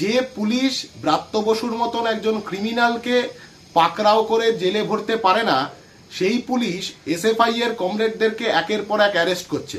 যে পুলিশ ব্রাত্য বসুর মতন একজন ক্রিমিনালকে পাকড়াও করে জেলে ভরতে পারে না, সেই পুলিশ এসএফআই এর কমরেডদেরকে একের পর এক অ্যারেস্ট করছে।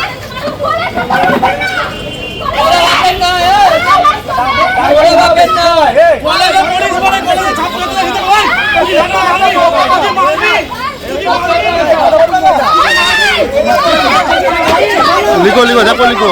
লিখো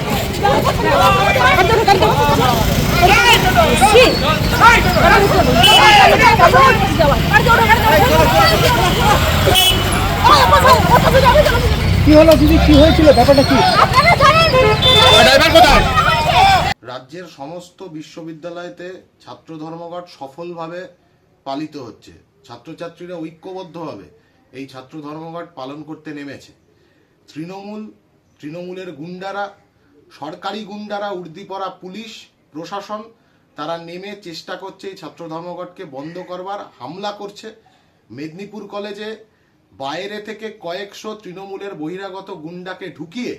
কি হলো দিদি? কি হয়েছিল? ব্যাপারটা কি? রাজ্যের সমস্ত বিশ্ববিদ্যালয়তে ছাত্র ধর্মঘট সফলভাবে পালিত হচ্ছে। ছাত্রছাত্রীরা ঐক্যবদ্ধভাবে এই ছাত্র ধর্মঘট পালন করতে নেমেছে। তৃণমূল তৃণমূলের গুন্ডারা সরকারি গুন্ডারা, উর্দিপরা, পুলিশ, প্রশাসন, তারা নেমে চেষ্টা করছে এই ছাত্র ধর্মঘটকে বন্ধ করবার। হামলা করছে মেদিনীপুর কলেজে। বাইরে থেকে কয়েকশো তৃণমূলের বহিরাগত গুন্ডাকে ঢুকিয়ে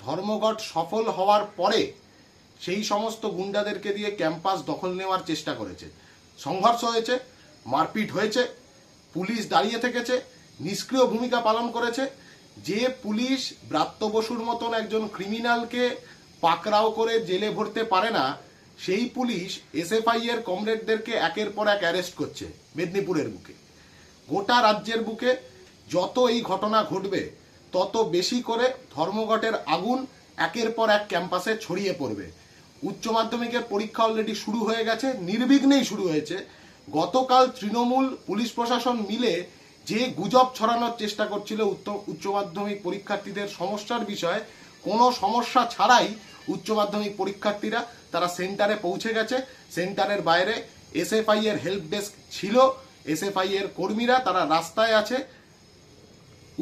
ধর্মঘট সফল হওয়ার পরে সেই সমস্ত গুন্ডাদেরকে দিয়ে ক্যাম্পাস দখল নেওয়ার চেষ্টা করেছে। সংঘর্ষ হয়েছে, মারপিট হয়েছে, পুলিশ দাঁড়িয়ে থেকেছে, নিষ্ক্রিয় ভূমিকা পালন করেছে। যে পুলিশ ব্রাত্য বসুর মতন একজন ক্রিমিনালকে পাকড়াও করে জেলে ভরতে পারে না, সেই পুলিশ এসএফআই এর কমরেডদেরকে একের পর এক অ্যারেস্ট করছে মেদিনীপুরের বুকে। গোটা রাজ্যের বুকে যত এই ঘটনা ঘটবে, তত বেশি করে ধর্মঘটের আগুন একের পর এক ক্যাম্পাসে ছড়িয়ে পড়বে। উচ্চ মাধ্যমিকের পরীক্ষা অলরেডি শুরু হয়ে গেছে, নির্বিঘ্নেই শুরু হয়েছে। গতকাল তৃণমূল, পুলিশ প্রশাসন মিলে যে গুজব ছড়ানোর চেষ্টা করছিল উচ্চ মাধ্যমিক পরীক্ষার্থীদের সমস্যার বিষয়ে, কোনো সমস্যা ছাড়াই উচ্চ মাধ্যমিক পরীক্ষার্থীরা তারা সেন্টারে পৌঁছে গেছে। সেন্টারের বাইরে এসএফআই এর হেল্প ডেস্ক ছিল। এসএফআই এর কর্মীরা তারা রাস্তায় আছে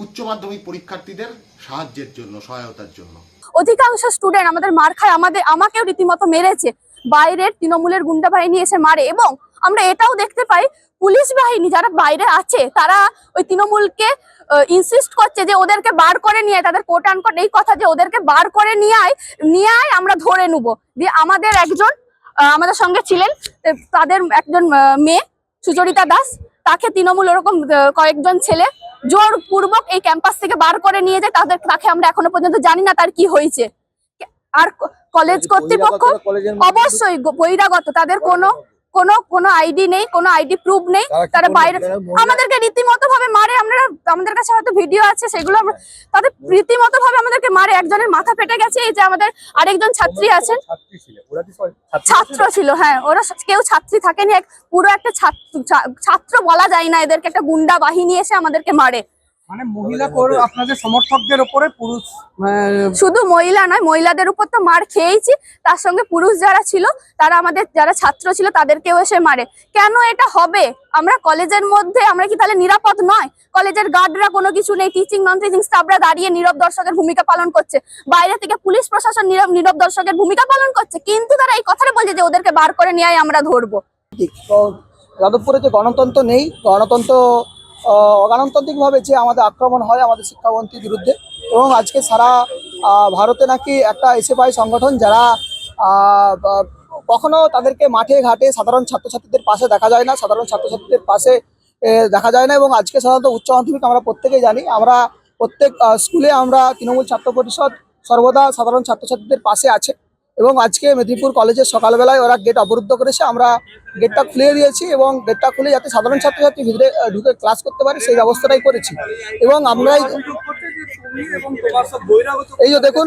উচ্চ মাধ্যমিক পরীক্ষার্থীদের সাহায্যের জন্য, সহায়তার জন্য। অধিকাংশ স্টুডেন্ট আমাদের মার খায়, আমাদের, আমাকেও রীতিমতো মেরেছে। বাইরের তৃণমূলের গুন্ডা বাহিনী এসে মারে এবং আমরা এটাও দেখতে পাই পুলিশ বাহিনী যারা বাইরে আছে তারা ওই তৃণমূলকে ইনসিস্ট করছে যে ওদেরকে বার করে নিয়ে তাদের কোট আনকোট এই কথা যে ওদেরকে বার করে নিয়ে আয় নিয়ে আয় আমরা ধরে নেব। দিয়ে আমাদের একজন আমাদের সঙ্গে ছিলেন তাদের একজন মেয়ে সুচরিতা দাস তাকে তৃণমূল ওরকম কয়েকজন ছেলে জোর পূর্বক এই ক্যাম্পাস থেকে বার করে নিয়ে যায় তাদের তাকে আমরা এখনও পর্যন্ত জানি না তার কি হয়েছে। আর কলেজ কর্তৃপক্ষ অবশ্যই বহিরাগত তাদের কোনো কোনো কোনো আইডি নেই কোনো আইডি প্রুফ নেই তারা বাইরে আমাদেরকে রীতিমতো ভাবে মারে আমরা আমাদের কাছে হয়তো ভিডিও আছে সেগুলো আমরা তাদের রীতিমতো ভাবে আমাদেরকে মারে একজনের মাথা ফেটে গেছে এই যে আমাদের আরেকজন ছাত্রী আছেন। ছাত্র ছিল। হ্যাঁ ওরা কেউ ছাত্রী থাকেনি এক পুরো একটা ছাত্র ছাত্র বলা যায় না এদেরকে একটা গুন্ডা বাহিনী এসে আমাদেরকে মারে। মানে মহিলা আপনাদের সমর্থকদের উপরে পুরুষ শুধু মহিলা নয় মহিলাদের উপর তো মার খেয়েইছি। তার সঙ্গে পুরুষ যারা ছিল তারা আমাদের যারা ছাত্র ছিল তাদেরকেও এসে মারে। কেন এটা হবে? আমরা কলেজের মধ্যে আমরা কি তাহলে নিরাপদ নয়? কলেজের গার্ডরা কোনো কিছু নেই টিচিং নন টিচিং স্টাফরা দাঁড়িয়ে নীরব দর্শকের ভূমিকা পালন করছে। বাইরে থেকে পুলিশ প্রশাসন নীরব নীরব দর্শকের ভূমিকা পালন করছে। কিন্তু তারা এই কথাটা বলছে যে ওদেরকে বার করে নিয়ে আয় আমরা ধরবো। যাদবপুরে যে গণতন্ত্র নেই? গণতন্ত্র অগণতান্ত্রিকভাবে যে আমাদের আক্রমণ হয় আমাদের শিক্ষামন্ত্রীর বিরুদ্ধে এবং আজকে সারা ভারতে নাকি একটা এসএফআই সংগঠন যারা কখনো তাদেরকে মাঠে ঘাটে সাধারণ ছাত্রছাত্রীদের পাশে দেখা যায় না, সাধারণ ছাত্রছাত্রীদের পাশে দেখা যায় না এবং আজকে সাধারণত উচ্চ মাধ্যমিক আমরা প্রত্যেকেই জানি। আমরা প্রত্যেক স্কুলে আমরা তৃণমূল ছাত্র পরিষদ সর্বদা সাধারণ ছাত্রছাত্রীদের পাশে আছে। এবং আজকে মেদিনীপুর কলেজের সকালবেলায় ওরা গেট অবরুদ্ধ করেছে। আমরা গেটটা খুলে দিয়েছি এবং গেটটা খুলে যাতে সাধারণ ছাত্রছাত্রী ভিতরে ঢুকে ক্লাস করতে পারে, সেই ব্যবস্থাটাই করেছি। এবং আমরা এই- যে দেখুন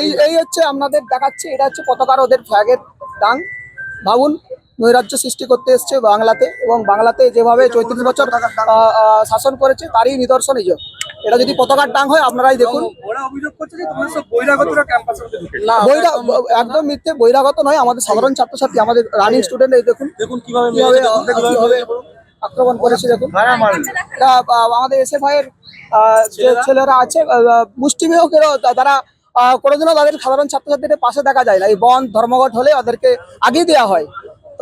এই এই হচ্ছে আপনাদের দেখাচ্ছে, এটা হচ্ছে পতাকার ওদের ফ্ল্যাগের ডাং ভাবুন, নৈরাজ্য সৃষ্টি করতে এসছে বাংলাতে এবং বাংলাতে যেভাবে চৌত্রিশ বছর শাসন করেছে, তারই নিদর্শন এই। এটা যদি পতাকার ডাং হয় আপনারাই দেখুন। বৈরা একদম মিথ্যে বহিরাগত নয় আমাদের সাধারণ ছাত্রছাত্রী আমাদের রানিং স্টুডেন্ট এই দেখুন। দেখুন কীভাবে আক্রমণ করেছে দেখুন। এটা আহ, আমাদের এসএফআই এর আহ, যে ছেলেরা? আছে আহ, মুষ্টিমেয়কেরও তারা আহ, কোনোদিনও তাদের সাধারণ ছাত্রছাত্রীদের পাশে দেখা যায় না। এই বন ধর্মঘট হলে ওদেরকে আগিয়ে দেওয়া হয়।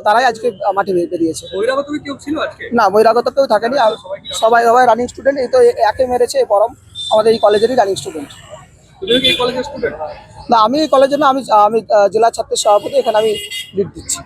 তারাই আজকে মাঠে বেরিয়েছে। না বহিরাগত কেউ থাকেনি। আর সবাই সবাই রানিং স্টুডেন্ট এই তো একে মেরেছে পরম। আমাদের এই কলেজেরই রানিং স্টুডেন্ট না আমি এই কলেজের স্টুডেন্ট না আমি আমি জেলা ছাত্রের সভাপতি এখানে আমি লিড দিচ্ছি।